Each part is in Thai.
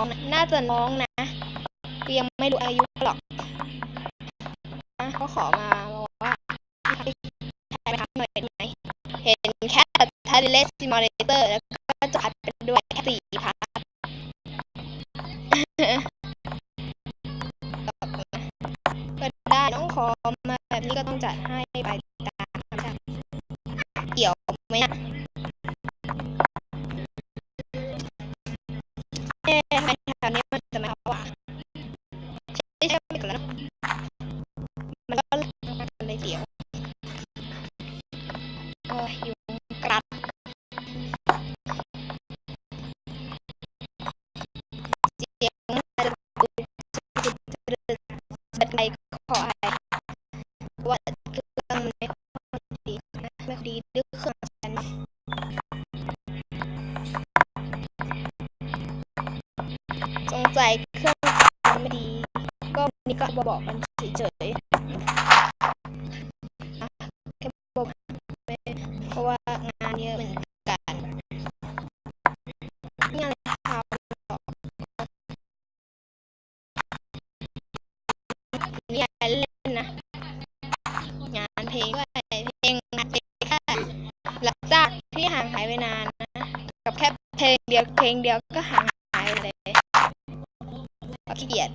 ้องน่าจะน้องนะคือยังไม่รู้อายุหรอกนะเขาขอมาบอกว่าให้ถ่ายไปทำหน่อยได้ไหมเห็นแค่ทาริเลสซิม u เลเตอร์ แล้วก็จะอัดเป็นด้วยแค่สี่พาร์ทก็ได้น้องขอมาแบบนี้ก็ต้องจัดให้ไปตามเกี่ยวไหมอะ ไม่คดีด้วยเครื่องฉันสงสัยเครื่องมันไม่ดี ก็วันนี่ก็บอกกันเฉยๆ หลังจากที่ห่างหายไปนานนะ กับแค่เพลงเดียวเพลงเดียวก็ห่างหายเลยขี้เกียจ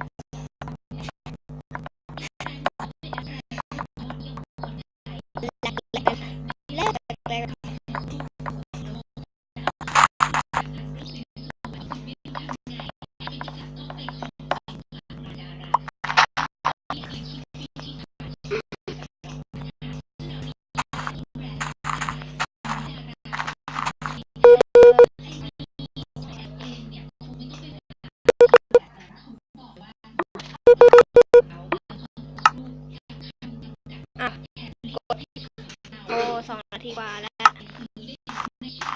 ทีกว่าแล้ว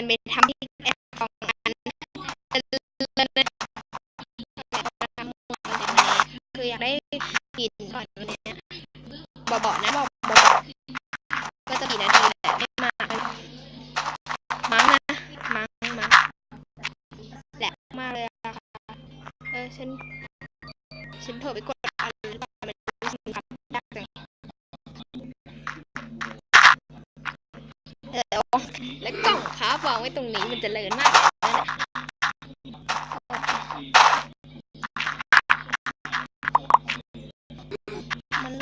ันเป็นทำที่แอปของอันคืออยากได้กินก่อนเนี่ยบอกบอกนะบอกบอกก็จะกี่นาทีแหละไม่มากมั้งนะมั้งมั้งแหลกมากเลยอะค่ะเออฉันฉันเผลอไปกด แล้วกล่องครับวางไว้ตรงนี้มันจะเลินมากมัน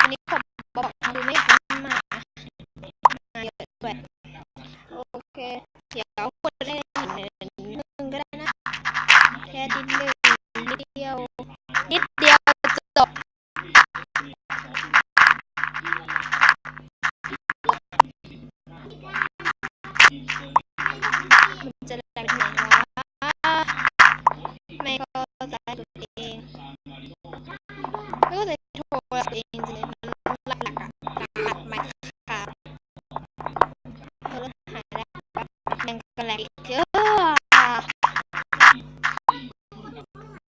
อันนี้ผมบอกดูไม่ทันมากนมาเยอะด้วยโอเค เดี๋ยวกดเล่นหนึ่งนึงก็ได้นะ แค่นิดนึงนิดเดียว นิดเดียวจบ กันแลกอีกเยอะ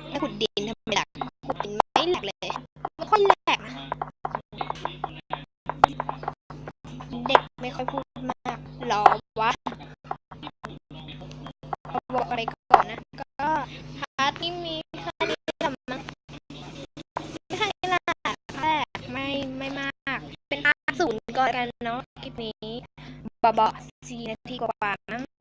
ให้ขุดดินทำไมหลักขุดดินไม่หลักเลย ไม่ค่อยแหลกนะ เด็กไม่ค่อยพูดมากหรอวะบอกอะไรก่อนนะ ก็พาร์ทนี้มีแค่นี้ละมั้งไม่ใช่ละแค่ไม่ไม่มาก เป็นพาร์ทศูนย์ก่อนกันเนาะคลิปนี้บอบสี่นาทีกว่าๆมั้ง